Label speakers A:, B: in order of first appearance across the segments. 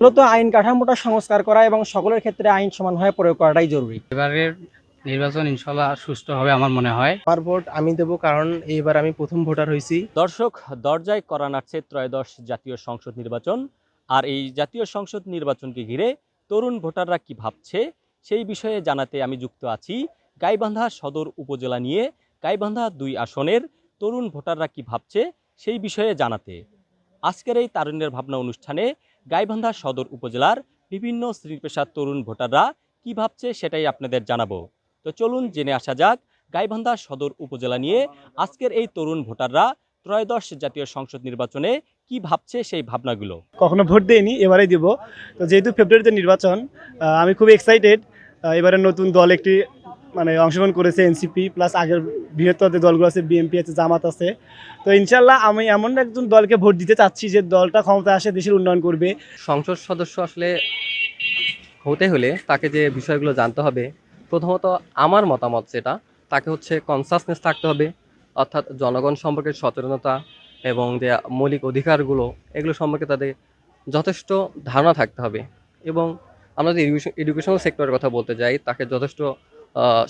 A: মূলত আইন কাঠামোটা সংস্কার করা এবং সকলের ক্ষেত্রে আইন সমানভাবে প্রয়োগ করাটাই জরুরি।
B: এবারের নির্বাচন ইনশাল্লাহ সুষ্ঠু হবে আমার মনে হয়।
C: আমার ভোট আমি দেবো কারণ এইবার আমি প্রথম ভোটার হয়েছি।
D: দর্শক দরজায় করা নাড়ছে ত্রয়োদশ জাতীয় সংসদ নির্বাচন। আর এই জাতীয় সংসদ নির্বাচনকে ঘিরে তরুণ ভোটাররা কি ভাবছে সেই বিষয়ে জানাতে আমি যুক্ত আছি গাইবান্ধা সদর উপজেলা নিয়ে। গাইবান্ধা দুই আসনের তরুণ ভোটাররা কি ভাবছে সেই বিষয়ে জানাতে। আজকের এই তারুণ্যের ভাবনা অনুষ্ঠানে গাইবান্ধা সদর উপজেলার বিভিন্ন শ্রেণি পেশার তরুণ ভোটাররা কি ভাবছে সেটাই আপনাদের জানাব। তো চলুন জেনে আসা যাক গাইবান্ধা সদর উপজেলা নিয়ে আজকের এই তরুণ ভোটাররা ত্রয়োদশ জাতীয় সংসদ নির্বাচনে কি ভাবছে সেই ভাবনাগুলো।
E: কখনো ভোট দেয়নি এবারে দিব। তো যেহেতু ফেব্রুয়ারিতে নির্বাচন আমি খুব এক্সাইটেড এবারে নতুন দল একটি মানে অংশগ্রহণ করেছে এনসিপি প্লাস আগের বৃহত্তর যে দলগুলো আছে, বিএনপি আছে, জামাত আছে। তো ইনশাল্লাহ আমি এমন একজন দলকে ভোট দিতে চাচ্ছি যে দলটা ক্ষমতা আসে, দেশের উন্নয়ন করবে।
F: সংসদ সদস্য আসলে হতে হলে তাকে যে বিষয়গুলো জানতে হবে, প্রথমত আমার মতামত যেটা, তাকে হচ্ছে কনসাসনেস থাকতে হবে, অর্থাৎ জনগণ সম্পর্কে সচেতনতা এবং যে মৌলিক অধিকারগুলো, এগুলো সম্পর্কে তাদের যথেষ্ট ধারণা থাকতে হবে। এবং আমরা যদি এডুকেশনাল সেক্টরের কথা বলতে যাই, তাকে যথেষ্ট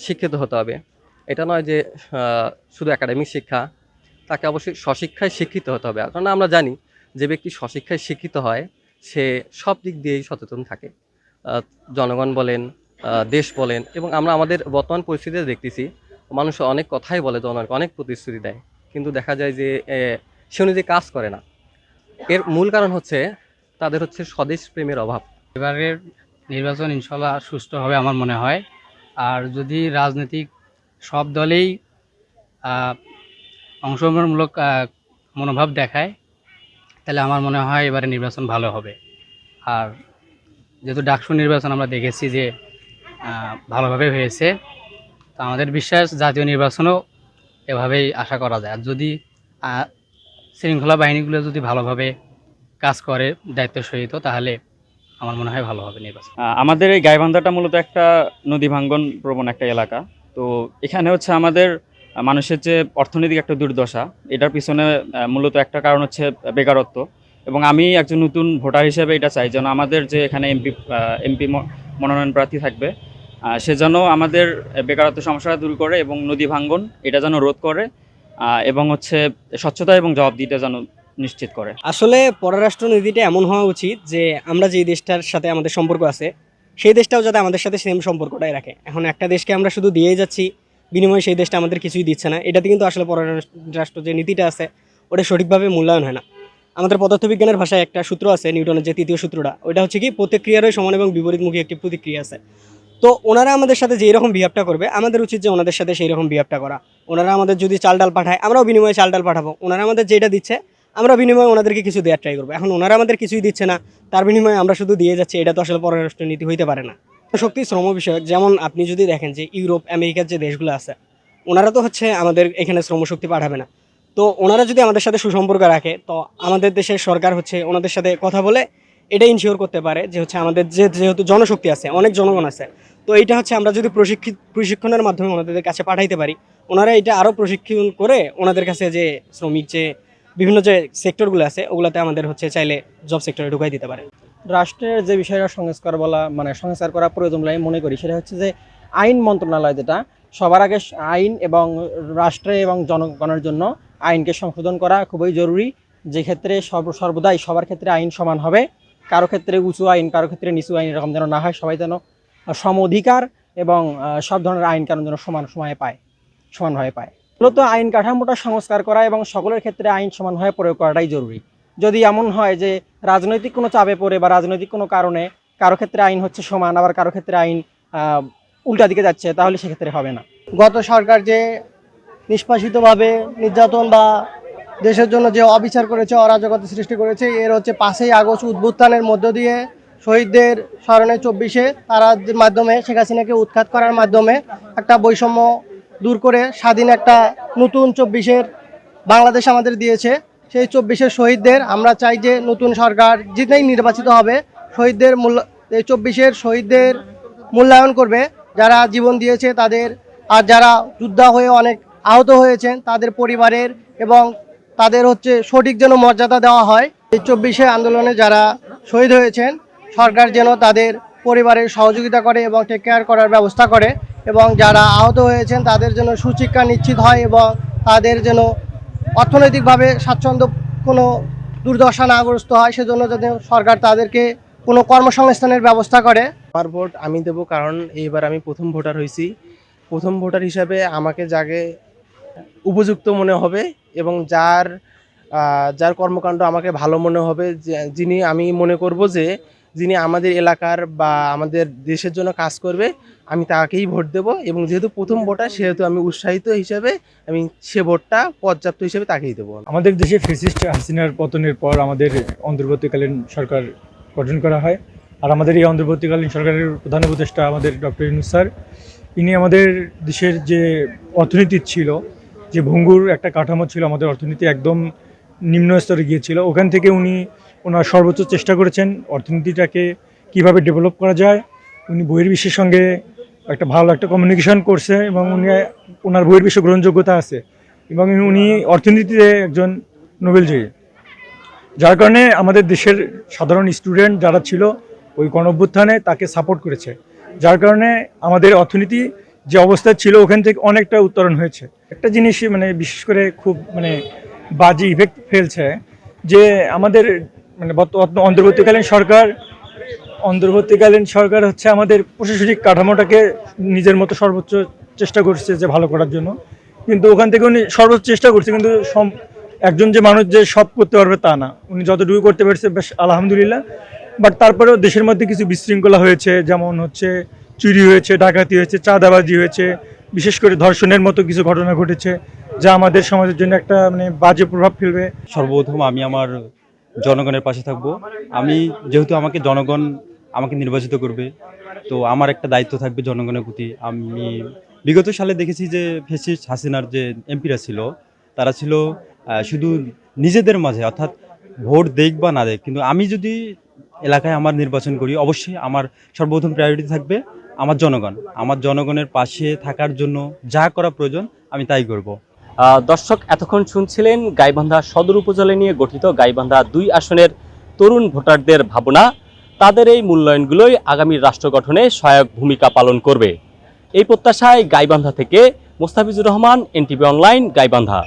F: শিক্ষিত হতে হবে। এটা নয় যে শুধু একাডেমিক শিক্ষা, তাকে অবশ্যই স্বশিক্ষায় শিক্ষিত হতে হবে। কারণ আমরা জানি যে ব্যক্তি স্বশিক্ষায় শিক্ষিত হয়, সে সব দিক দিয়েই সচেতন থাকে। জনগণ বলেন দেশ বলেন এবং আমরা আমাদের বর্তমান পরিস্থিতিতে দেখতেছি, মানুষ অনেক কথাই বলে জনগণকে, অনেক প্রতিশ্রুতি দেয়। কিন্তু দেখা যায় যে সে অনুযায়ী কাজ করে না। এর মূল কারণ হচ্ছে, তাদের হচ্ছে স্বদেশ প্রেমের অভাব।
B: এবারের নির্বাচন ইনশাল্লাহ সুষ্ঠু হবে আমার মনে হয় আর যদি রাজনৈতিক সব দলেই অংশগ্রহণমূলক মনোভাব দেখায়, তাহলে আমার মনে হয় এবারে নির্বাচন ভালো হবে। আর যেহেতু ডাকসু নির্বাচন আমরা দেখেছি যে ভালোভাবে হয়েছে, তো আমাদের বিশ্বাস জাতীয় নির্বাচনও এভাবেই আশা করা যায়। আর যদি শৃঙ্খলা বাহিনীগুলো যদি ভালোভাবে কাজ করে দায়িত্ব সহিত তাহলে আমার মনে হয় ভালো হবে নির্বাচন।
G: আমাদের এই গাইবান্ধাটা মূলত একটা নদী ভাঙ্গন প্রবণ একটা এলাকা। তো এখানে হচ্ছে আমাদের মানুষের যে অর্থনৈতিক একটা দুর্দশা, এটার পিছনে মূলত একটা কারণ হচ্ছে বেকারত্ব। এবং আমি একজন নতুন ভোটার হিসেবে এটা চাই, যেন আমাদের যে এখানে এমপি এমপি মনোনয়ন প্রার্থী থাকবে সে যেন আমাদের বেকারত্ব সমস্যাটা দূর করে এবং নদী ভাঙ্গন এটা যেন রোধ করে এবং হচ্ছে স্বচ্ছতা এবং জবাবদিহিতা যেন নিশ্চিত করে।
A: আসলে পররাষ্ট্র নীতিটা এমন হওয়া উচিত যে আমরা যেই দেশটার সাথে আমাদের সম্পর্ক আছে, সেই দেশটাও যাতে আমাদের সাথে সেম সম্পর্কটাই রাখে। এখন একটা দেশকে আমরা শুধু দিয়েই যাচ্ছি, বিনিময়ে সেই দেশটা আমাদের কিছুই দিচ্ছে না। এটাতে কিন্তু আসলে পররাষ্ট্র যে নীতিটা আছে, ওটা সঠিকভাবে মূল্যায়ন হয় না। আমাদের পদার্থবিজ্ঞানের ভাষায় একটা সূত্র আছে, নিউটনের যে তৃতীয় সূত্রটা, ওইটা হচ্ছে কি, প্রতিক্রিয়ারই সমান এবং বিপরীতমুখী একটি প্রতিক্রিয়া আছে। তো ওনারা আমাদের সাথে যেই রকম বিহেভটা করবে, আমাদের উচিত যে ওনাদের সাথে সেই রকম বিহেভটা করা। ওনারা আমাদের যদি চাল ডাল পাঠায়, আমরাও বিনিময়ে চাল ডাল পাঠাবো। ওনারা আমাদের যেটা দিচ্ছে আমরা বিনিময়ে ওনাদেরকে কিছু দেওয়ার ট্রাই করব। এখন ওনারা আমাদের কিছুই দিচ্ছে না, তার বিনিময়ে আমরা শুধু দিয়ে যাচ্ছি, এটা তো আসলে পররাষ্ট্র নীতি হইতে পারে না। শক্তি, শ্রম বিষয়ক, যেমন আপনি যদি দেখেন যে ইউরোপ, আমেরিকার যে দেশগুলো আছে, ওনারা তো হচ্ছে আমাদের এখানে শ্রমশক্তি পাঠাবে না। তো ওনারা যদি আমাদের সাথে সুসম্পর্ক রাখে, তো আমাদের দেশের সরকার হচ্ছে ওনাদের সাথে কথা বলে এটা ইনশিওর করতে পারে যে হচ্ছে আমাদের যে যেহেতু জনশক্তি আছে, অনেক জনগণ আছে, তো এইটা হচ্ছে আমরা যদি প্রশিক্ষিত প্রশিক্ষণের মাধ্যমে ওনাদের কাছে পাঠাইতে পারি, ওনারা এটা আরও প্রশিক্ষণ করে ওনাদের কাছে যে শ্রমিক যে বিভিন্ন যে সেক্টরগুলো আছে, ওগুলোতে আমাদের হচ্ছে চাইলে জব সেক্টরে ঢুকাই দিতে পারে। রাষ্ট্রের যে বিষয়টা সংস্কার বলা মানে সংস্কার করা প্রয়োজন বলে আমি মনে করি, সেটা হচ্ছে যে আইন মন্ত্রণালয় যেটা, সবার আগে আইন এবং রাষ্ট্রে এবং জনগণের জন্য আইনকে সংশোধন করা খুবই জরুরি। যে ক্ষেত্রে সর্ব সর্বদাই সবার ক্ষেত্রে আইন সমান হবে, কারও ক্ষেত্রে উঁচু আইন, কারও ক্ষেত্রে নিচু আইন এরকম যেন না হয়, সবাই যেন সম অধিকার এবং সব ধরনের আইন কানুন যেন সমান সময়ে পায় সমানভাবে পায়। মূলত আইন কাঠামোটা সংস্কার করা এবং সকলের ক্ষেত্রে আইন সমানভাবে প্রয়োগ করাটাই জরুরি। যদি এমন হয় যে রাজনৈতিক কোনো চাপে পড়ে বা রাজনৈতিক কোনো কারণে কারও ক্ষেত্রে আইন হচ্ছে সমান, আবার কারও ক্ষেত্রে আইন উল্টা দিকে যাচ্ছে, তাহলে সেক্ষেত্রে হবে না।
H: গত সরকার যে নিষ্পাসিতভাবে নির্যাতন বা দেশের জন্য যে অবিচার করেছে, অরাজকতা সৃষ্টি করেছে, এর হচ্ছে পাঁচই আগস্ট উদ্বুত্থানের মধ্য দিয়ে শহীদদের স্মরণে চব্বিশে তারা মাধ্যমে শেখ হাসিনাকে উৎখাত করার মাধ্যমে একটা বৈষম্য দূর করে স্বাধীন একটা নতুন চব্বিশের বাংলাদেশ আমাদের দিয়েছে। সেই চব্বিশের শহীদদের আমরা চাই যে নতুন সরকার যেটাই নির্বাচিত হবে, শহীদদের মূল্য এই চব্বিশের শহীদদের মূল্যায়ন করবে। যারা জীবন দিয়েছে তাদের, আর যারা যোদ্ধা হয়ে অনেক আহত হয়েছেন তাদের পরিবারের এবং তাদের হচ্ছে সঠিক যেন মর্যাদা দেওয়া হয়। এই চব্বিশে আন্দোলনে যারা শহীদ হয়েছেন, সরকার যেন তাদের পরিবারের সহযোগিতা করে এবং টেক কেয়ার করার ব্যবস্থা করে। এবং যারা আহত হয়েছেন তাদের জন্য সুচিক্ষা নিশ্চিত হয় এবং তাদের যেন অর্থনৈতিকভাবে স্বাচ্ছন্দ্য কোনো দুর্দশা নাগ্রস্ত হয়, সেজন্য যাতে সরকার তাদেরকে কোনো কর্মসংস্থানের ব্যবস্থা করে।
C: আমার ভোট আমি দেব কারণ এইবার আমি প্রথম ভোটার হয়েছি। প্রথম ভোটার হিসাবে আমাকে যাকে উপযুক্ত মনে হবে এবং যার যার কর্মকাণ্ড আমাকে ভালো মনে হবে যিনি আমি মনে করব যে যিনি আমাদের এলাকার বা আমাদের দেশের জন্য কাজ করবে, আমি তাকেই ভোট দেব এবং যেহেতু প্রথম ভোটার, সেহেতু আমি উৎসাহিত হিসাবে আমি সে ভোটটা পর্যাপ্ত হিসেবে তাকেই দেবো।
I: আমাদের দেশে ফেসিস্ট হাসিনার পতনের পর আমাদের অন্তর্বর্তীকালীন সরকার গঠন করা হয়। আর আমাদের এই অন্তর্বর্তীকালীন সরকারের প্রধান উপদেষ্টা আমাদের ডক্টর ইনুস স্যার, ইনি আমাদের দেশের যে অর্থনীতি ছিল, যে ভঙ্গুর একটা কাঠামো ছিল, আমাদের অর্থনীতি একদম নিম্ন স্তরে গিয়েছিল, ওখান থেকে উনি ওনার সর্বোচ্চ চেষ্টা করেছেন অর্থনীতিটাকে কীভাবে ডেভেলপ করা যায়। উনি বহির্বিশ্বের সঙ্গে একটা ভালো একটা কমিউনিকেশন করছে এবং উনি ওনার বহির্বিশ্ব গ্রহণযোগ্যতা আছে এবং উনি অর্থনীতিতে একজন নোবেল জয়ী। যার কারণে আমাদের দেশের সাধারণ স্টুডেন্ট যারা ছিল ওই গণঅভ্যুত্থানে তাকে সাপোর্ট করেছে। যার কারণে আমাদের অর্থনীতি যে অবস্থায় ছিল ওখান থেকে অনেকটা উত্তরণ হয়েছে। একটা জিনিস মানে বিশেষ করে খুব মানে বাজে ইফেক্ট ফেলছে যে আমাদের মানে বর্ত- অন্তর্বর্তীকালীন সরকার অন্তর্বর্তীকালীন সরকার হচ্ছে আমাদের প্রশাসনিক কাঠামোটাকে নিজের মতো সর্বোচ্চ চেষ্টা করছে যে ভালো করার জন্য। কিন্তু ওখান থেকে উনি সর্বোচ্চ চেষ্টা করছে, কিন্তু একজন যে মানুষ যে সব করতে পারবে তা না। উনি যতটুকু করতে পেরেছে, বেশ আলহামদুলিল্লাহ। বাট তারপরেও দেশের মধ্যে কিছু বিশৃঙ্খলা হয়েছে, যেমন হচ্ছে চুরি হয়েছে, ডাকাতি হয়েছে, চাঁদাবাজি হয়েছে, বিশেষ করে ধর্ষণের মতো কিছু ঘটনা ঘটেছে, যা আমাদের সমাজের জন্য একটা মানে বাজে প্রভাব ফেলবে।
G: সর্বপ্রথম আমি আমার জনগণের পাশে থাকব। আমি যেহেতু আমাকে জনগণ আমাকে নির্বাচিত করবে, তো আমার একটা দায়িত্ব থাকবে জনগণের প্রতি। আমি বিগত সালে দেখেছি যে ফেসিস হাসিনার যে এমপিরা ছিল, তারা ছিল শুধু নিজেদের মাঝে, অর্থাৎ ভোট দেখ বা না দেখ কিন্তু আমি যদি এলাকায় আমার নির্বাচন করি, অবশ্যই আমার সর্বপ্রথম প্রায়োরিটি থাকবে আমার জনগণ। আমার জনগণের পাশে থাকার জন্য যা করা প্রয়োজন আমি তাই করব।
D: দর্শক এতক্ষণ শুনছিলেন গাইবান্ধা সদর উপজেলা নিয়ে গঠিত গাইবান্ধা দুই আসনের তরুণ ভোটারদের ভাবনা। তাদের এই মূল্যায়নগুলোই আগামী রাষ্ট্র গঠনে সহায়ক ভূমিকা পালন করবে। এই প্রত্যাশায় গাইবান্ধা থেকে মোস্তাফিজুর রহমান, এনটিভি অনলাইন, গাইবান্ধা।